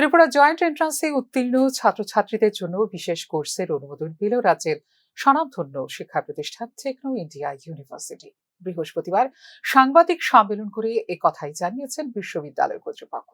Tripura joint এন্ট্রান্সে উত্তীর্ণ ছাত্রছাত্রীদের জন্য বিশেষ কোর্সের অনুমোদন পেল রাজ্যের স্বনামধন্য শিক্ষা প্রতিষ্ঠান টেকনো ইন্ডিয়া ইউনিভার্সিটি। বৃহস্পতিবার সাংবাদিক সম্মেলন করে এ কথাই জানিয়েছেন বিশ্ববিদ্যালয় কর্তৃপক্ষ।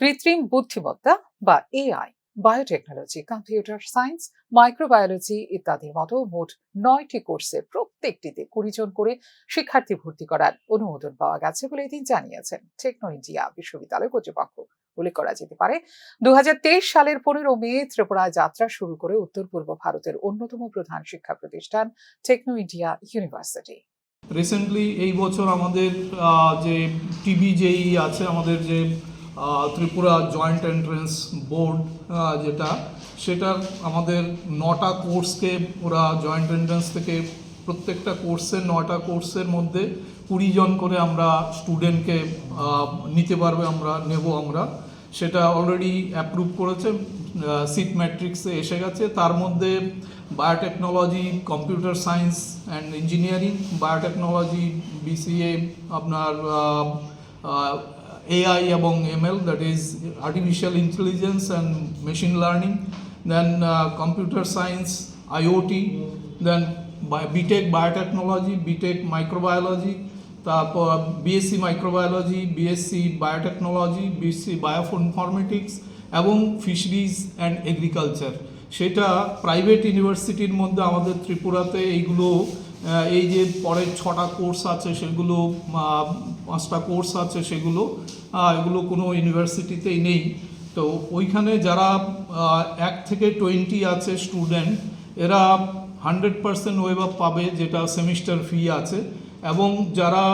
কৃত্রিম বুদ্ধিমত্তা বা AI, biotechnology, computer science, microbiology ইত্যাদির মতো মোট নয়টি কোর্সের প্রত্যেকটিতে কুড়ি জন করে শিক্ষার্থী ভর্তি করার অনুমোদন পাওয়া গেছে বলে তিনি জানিয়েছেন টেকনো ইন্ডিয়া বিশ্ববিদ্যালয় কর্তৃপক্ষ। উল্লেখ করা যেতে পারে। দুহাজার তেইশ সালের পনেরো মে ত্রিপুরায় যাত্রা শুরু করে উত্তর পূর্ব ভারতের অন্যতম প্রধান শিক্ষা প্রতিষ্ঠান টেকনো ইন্ডিয়া ইউনিভার্সিটি। রিসেন্টলি এই বছর আমাদের যে টিবি যেই আছে আমাদের যে ত্রিপুরা জয়েন্ট এন্ট্রেন্স বোর্ড যেটা, সেটা আমাদের নটা কোর্সকে ওরা জয়েন্ট এন্ট্রেন্স থেকে প্রত্যেকটা কোর্সের নটা কোর্সের মধ্যে কুড়ি জন করে আমরা স্টুডেন্টকে নিতে পারবে আমরা, নেব আমরা। সেটা অলরেডি অ্যাপ্রুভ করেছে সিট ম্যাট্রিক্সে এসে গেছে। তার মধ্যে biotechnology computer science and engineering biotechnology BCA আপনার এআই এবং ML that is artificial intelligence and machine learning then computer science IoT then BTech biotechnology BTech microbiology তারপর BSc microbiology BSc biotechnology BSc bioinformatics এবং fisheries and agriculture সেটা private ইউনিভার্সিটির মধ্যে আমাদের ত্রিপুরাতে এইগুলো এই যে পরের ছটা কোর্স আছে সেগুলো পাঁচটা কোর্স আছে সেগুলো এগুলো কোনো ইউনিভার্সিটিতেই নেই। তো ওইখানে যারা এক থেকে টোয়েন্টি আছে স্টুডেন্ট এরা হান্ড্রেড পারসেন্ট ওয়েব পাবে যেটা সেমিস্টার ফি আছে। এবং যারা